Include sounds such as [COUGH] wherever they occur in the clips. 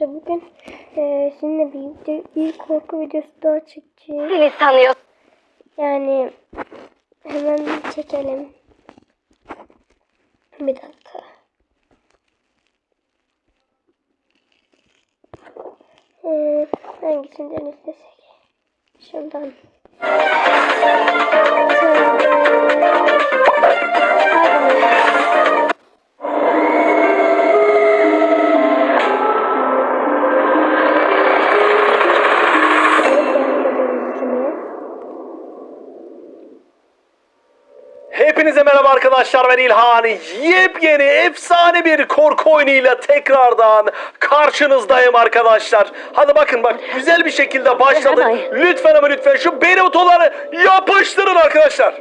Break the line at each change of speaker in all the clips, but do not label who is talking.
arkadaşlar bugün eee sizinle bir, video- bir korku videosu daha çekeceğiz.
Beni sanıyorsun.
Yani hemen çekelim. Bir dakika. Ee, hangisinden istesek? Şuradan. Hadi.
Merhaba arkadaşlar ben İlhan. Yepyeni efsane bir korku oyunuyla tekrardan karşınızdayım arkadaşlar. Hadi bakın bak güzel bir şekilde başladık. Lütfen ama lütfen şu beğeni butonları yapıştırın arkadaşlar.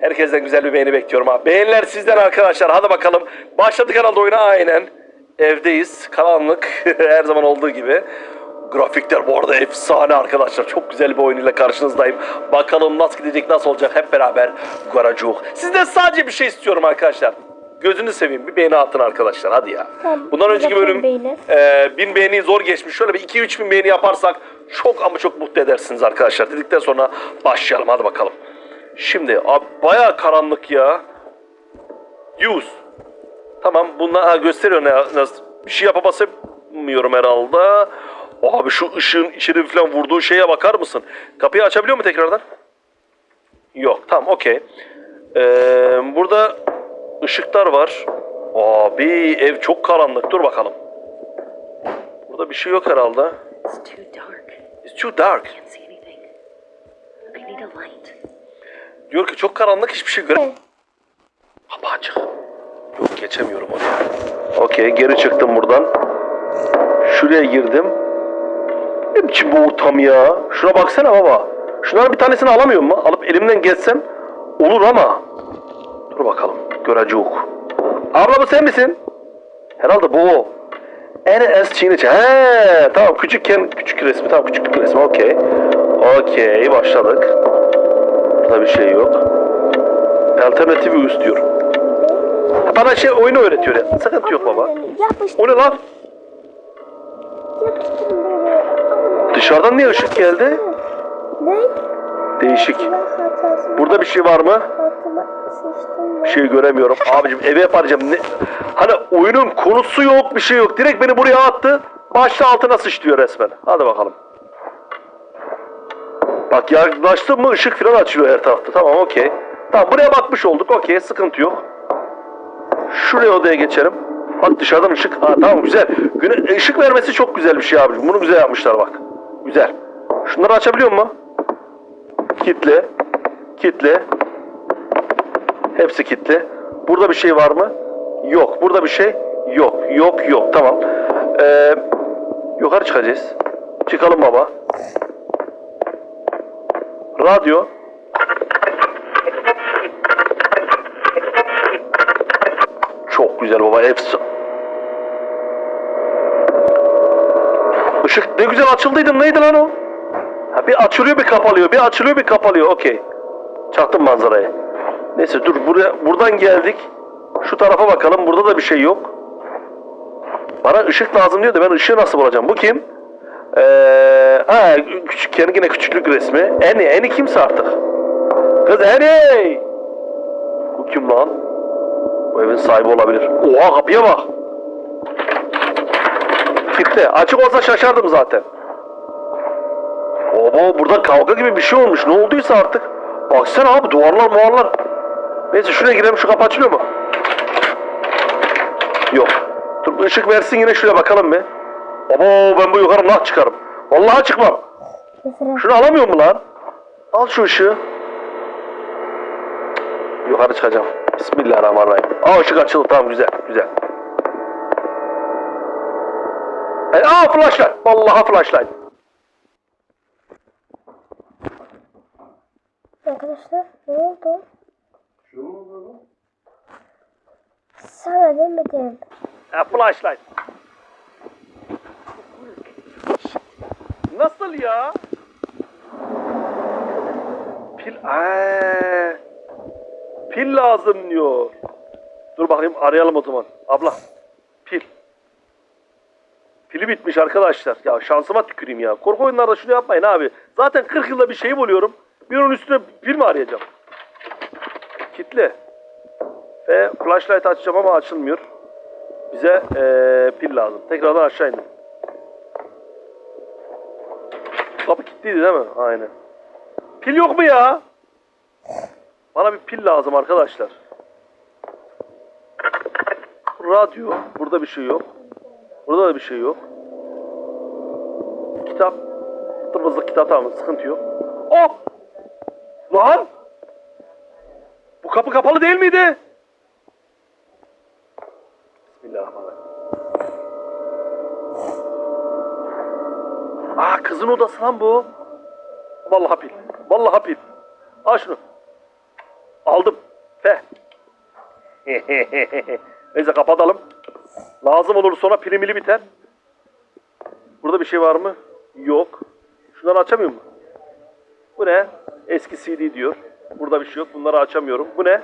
Herkesten güzel bir beğeni bekliyorum ha. Beğeniler sizden arkadaşlar. Hadi bakalım. Başladık herhalde oyuna aynen. Evdeyiz. Karanlık. [LAUGHS] Her zaman olduğu gibi. Grafikler bu arada efsane arkadaşlar. Çok güzel bir oyun ile karşınızdayım. Bakalım nasıl gidecek, nasıl olacak hep beraber göreceğiz. Sizden sadece bir şey istiyorum arkadaşlar. Gözünü seveyim bir beğeni atın arkadaşlar hadi ya.
Tamam,
Bundan önceki bölüm e, bin beğeni zor geçmiş. Şöyle bir 2-3 bin beğeni yaparsak çok ama çok mutlu edersiniz arkadaşlar. Dedikten sonra başlayalım hadi bakalım. Şimdi abi baya karanlık ya. 100. Tamam bunlar ha, gösteriyor ne nasıl bir şey yapabasamıyorum herhalde. Abi şu ışığın içeri falan vurduğu şeye bakar mısın? Kapıyı açabiliyor mu tekrardan? Yok tamam okey. Ee, burada ışıklar var. Abi ev çok karanlık dur bakalım. Burada bir şey yok herhalde.
It's too dark.
It's too dark.
Can't see anything. I need a light.
Diyor ki çok karanlık hiçbir şey göre.
Evet.
Kapı açık. Yok geçemiyorum oraya. Okey geri çıktım buradan. Şuraya girdim. Ne biçim bu ortam ya? Şuna baksana baba. Şunların bir tanesini alamıyor mu? Alıp elimden geçsem olur ama. Dur bakalım. Göreceğiz. Abla bu sen misin? Herhalde bu o. Enes Çiğniçe. He, tamam küçükken küçük resmi. Tamam küçüklük resmi. Okey. Okey başladık. Burada bir şey yok. Alternatif üst diyor. Bana şey oyunu öğretiyor ya. Sıkıntı yok baba. O ne lan? Dışarıdan niye ışık geldi?
Ne?
Değişik. Burada bir şey var mı? Bir şey göremiyorum. Abicim eve yapacağım. Ne? Hani oyunun konusu yok, bir şey yok. Direkt beni buraya attı. Başta altına sıçlıyor resmen. Hadi bakalım. Bak yaklaştım mı ışık falan açılıyor her tarafta. Tamam okey. Tamam buraya bakmış olduk. Okey sıkıntı yok. Şuraya odaya geçelim. Bak dışarıdan ışık. Ha tamam güzel. Güne ışık vermesi çok güzel bir şey abicim. Bunu güzel yapmışlar bak. Güzel. Şunları açabiliyor mu? Kitle. Kitle. Hepsi kilitli. Burada bir şey var mı? Yok. Burada bir şey yok. Yok yok. Tamam. Ee, yukarı çıkacağız. Çıkalım baba. Radyo. Çok güzel baba. Efsa. Işık ne güzel açıldıydı. Neydi lan o? Ha, bir açılıyor bir kapalıyor. Bir açılıyor bir kapalıyor. Okey. Çaktım manzarayı. Neyse dur buraya buradan geldik. Şu tarafa bakalım. Burada da bir şey yok. Bana ışık lazım diyor da ben ışığı nasıl bulacağım? Bu kim? Ee, ha küçükken yine küçüklük resmi. Eni, Eni kimse artık. Kız Eni! Bu kim lan? Bu evin sahibi olabilir. Oha kapıya bak. Kitle. Açık olsa şaşardım zaten. Obo burada kavga gibi bir şey olmuş. Ne olduysa artık. Baksana abi duvarlar muvarlar. Neyse şuraya girelim şu kapı açılıyor mu? Yok. Dur ışık versin yine şuraya bakalım bir. Abo ben bu yukarı nah çıkarım. Vallahi çıkmam. Şunu alamıyor mu lan? Al şu ışığı. Yukarı çıkacağım. Bismillahirrahmanirrahim. Aa ışık açıldı tamam güzel güzel. E, aa flashlight. Vallahi flashlight.
arkadaşlar ne oldu? Sana demedim.
Ha, flashlight. Nasıl ya? Pil... Ee, pil lazım diyor. Dur bakayım arayalım o zaman. Abla. Bitmiş arkadaşlar. Ya şansıma tüküreyim ya. Korku oyunlarda şunu yapmayın abi. Zaten 40 yılda bir şey buluyorum. Bir onun üstüne pil mi arayacağım? Kitle. Ve flashlight açacağım ama açılmıyor. Bize eee, pil lazım. Tekrardan aşağı indim. Kapı kilitliydi değil mi? Aynen. Pil yok mu ya? Bana bir pil lazım arkadaşlar. Radyo. Burada bir şey yok. Burada da bir şey yok. Kitap. Tırmızlık kitap tamam sıkıntı yok. Oh! Lan! Bu kapı kapalı değil miydi? Bismillahirrahmanirrahim. Aa kızın odası lan bu. Vallahi pil. Vallahi pil. Al şunu. Aldım. Fe. [LAUGHS] Neyse kapatalım. Lazım olur sonra pilimili biter. Burada bir şey var mı? Yok. Şunları açamıyor mu? Bu ne? Eski CD diyor. Burada bir şey yok. Bunları açamıyorum. Bu ne?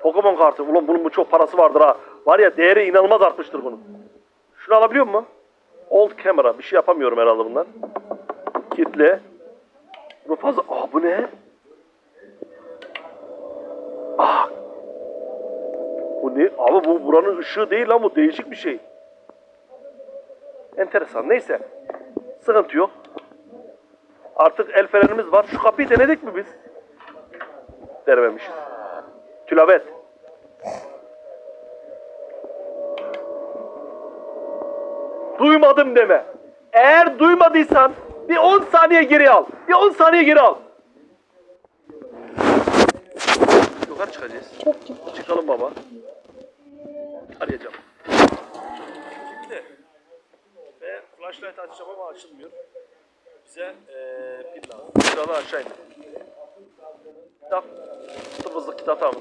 Pokemon kartı. Ulan bunun bu çok parası vardır ha. Var ya değeri inanılmaz artmıştır bunun. Şunu alabiliyor mu? Old camera. Bir şey yapamıyorum herhalde bundan. Kitle. Bunu fazla... Aa bu ne? Aa. Bu ne? Abi bu buranın ışığı değil lan bu. Değişik bir şey. Enteresan. Neyse. Sıkıntı yok. Artık el fenerimiz var. Şu kapıyı denedik mi biz? Denememişiz. Tülavet. Duymadım deme. Eğer duymadıysan bir 10 saniye geri al. Bir 10 saniye geri al. Yukarı çıkacağız. Çıkalım baba. Arayacağım. Şimdi ve flashlight açacağım ama açılmıyor. Bize eee pil lazım. Şuradan aşağı. Kitap. Tırmızlık kitap tamam.